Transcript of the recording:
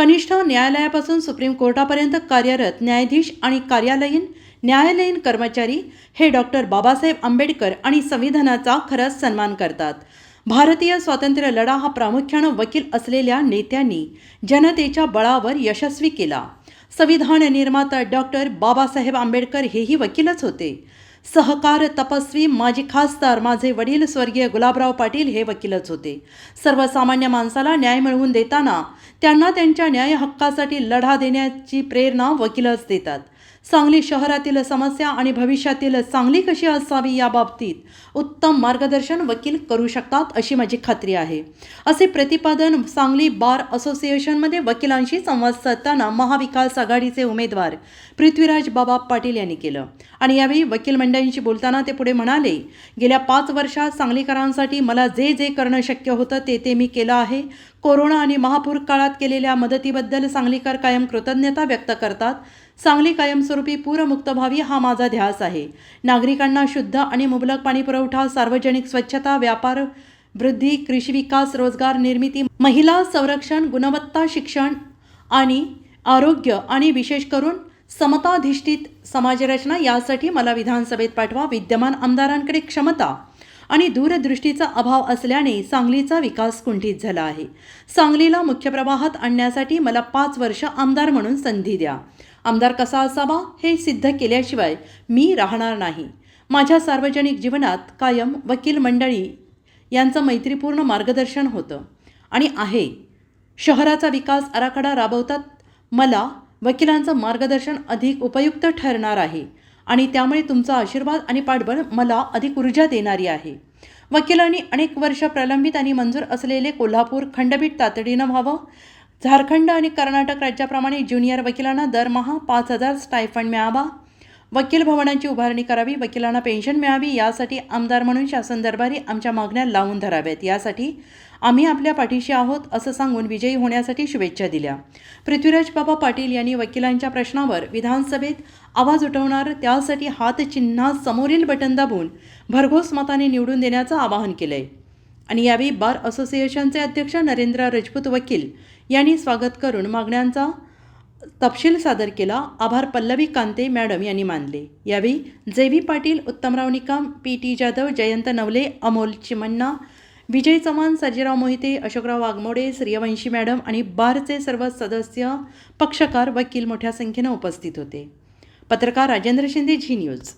कनिष्ठ न्यायालयापासून सुप्रीम कोर्टापर्यंत कार्यरत न्यायाधीश आणि कार्यालयीन न्यायालयीन कर्मचारी हे डॉक्टर बाबासाहेब आंबेडकर आणि संविधानाचा खरंच सन्मान करतात. भारतीय स्वातंत्र्य लढा हा प्रामुख्यानं वकील असलेल्या नेत्यांनी जनतेच्या बळावर यशस्वी केला. संविधान निर्माता डॉक्टर बाबासाहेब आंबेडकर हेही वकीलच होते. सहकार तपस्वी माजी खासदार माझे वडील स्वर्गीय गुलाबराव पाटील हे वकीलच होते. सर्वसामान्य माणसाला न्याय मिळवून देताना त्यांना त्यांच्या न्याय हक्कासाठी लढा देण्याची प्रेरणा वकीलच देतात. सांगली शहरातील समस्या आणि भविष्यातील सांगली कशी असावी याबाबतीत उत्तम मार्गदर्शन वकील करू शकतात अशी माझी खात्री आहे. असे प्रतिपादन सांगली बार असोसिएशनमध्ये वकिलांशी संवाद साधताना महाविकास आघाडीचे उमेदवार पृथ्वीराज बाबा पाटील यांनी केलं. आणि यावेळी वकील मंडळींशी बोलताना ते पुढे म्हणाले गेल्या पाच वर्षात सांगलीकरांसाठी मला जे जे करणं शक्य होतं ते ते मी केलं आहे. कोरोना आणि महापूर काळात केलेल्या मदतीबद्दल सांगलीकर कायम कृतज्ञता व्यक्त करतात. सांगली कायम कायमस्वरूपी पूरमुक्त व्हावी हा माझा ध्यास आहे. नागरिकांना शुद्ध आणि मुबलक पाणी पुरवठा सार्वजनिक स्वच्छता व्यापार वृद्धी कृषी विकास रोजगार निर्मिती महिला संरक्षण गुणवत्ता शिक्षण आणि आरोग्य आणि विशेष करून समताधिष्ठित समाजरचना यासाठी मला विधानसभेत पाठवा विद्यमान आमदारांकडे क्षमता आणि दूरदृष्टीचा अभाव असल्याने सांगलीचा विकास कुंठित झाला आहे. सांगलीला मुख्य प्रवाहात आणण्यासाठी मला पाच वर्ष आमदार म्हणून संधी द्या. आमदार कसा असावा हे सिद्ध केल्याशिवाय मी राहणार नाही. माझ्या सार्वजनिक जीवनात कायम वकील मंडळी यांचं मैत्रीपूर्ण मार्गदर्शन होतं. आणि आहे. शहराचा विकास आराखडा राबवतात. मला वकिलांचं मार्गदर्शन अधिक उपयुक्त ठरणार आहे. आणि त्यामुळे तुमचा आशीर्वाद आणि पाठबळ मला अधिक ऊर्जा देणारी आहे. वकिलांनी अनेक वर्ष प्रलंबित आणि मंजूर असलेले कोल्हापूर खंडपीठ तातडीनं व्हावं. झारखंड आणि कर्नाटक राज्याप्रमाणे ज्युनियर वकिलांना दरमहा पाच हजार स्टायफंड मिळावा. वकील भवनांची उभारणी करावी वकिलांना पेन्शन मिळावी यासाठी आमदार म्हणून शासन दरबारी आमच्या मागण्या लावून धराव्यात. यासाठी आम्ही आपल्या पाठीशी आहोत असं सांगून विजयी होण्यासाठी शुभेच्छा दिल्या. पृथ्वीराज बाबा पाटील यांनी वकिलांच्या प्रश्नावर विधानसभेत आवाज उठवणार त्यासाठी हातचिन्हात समोरील बटन दाबून भरघोस मताने निवडून देण्याचं आवाहन केलंय. आणि यावेळी बार असोसिएशनचे अध्यक्ष नरेंद्र राजपूत वकील यांनी स्वागत करून मागण्यांचा तपशील सादर केला. आभार पल्लवी कांते मॅडम यांनी मानले. यावेळी J V Patil Uttamrao Nikam P T Jadhav Jayant Navale Amol Chimanna Vijay Chavan Sarjerao Mohite Ashokrao Waghmode Suryavanshi madam आणि बारचे सर्व सदस्य पक्षकार वकील मोठ्या संख्येनं उपस्थित होते. पत्रकार राजेंद्र शिंदे झी न्यूज.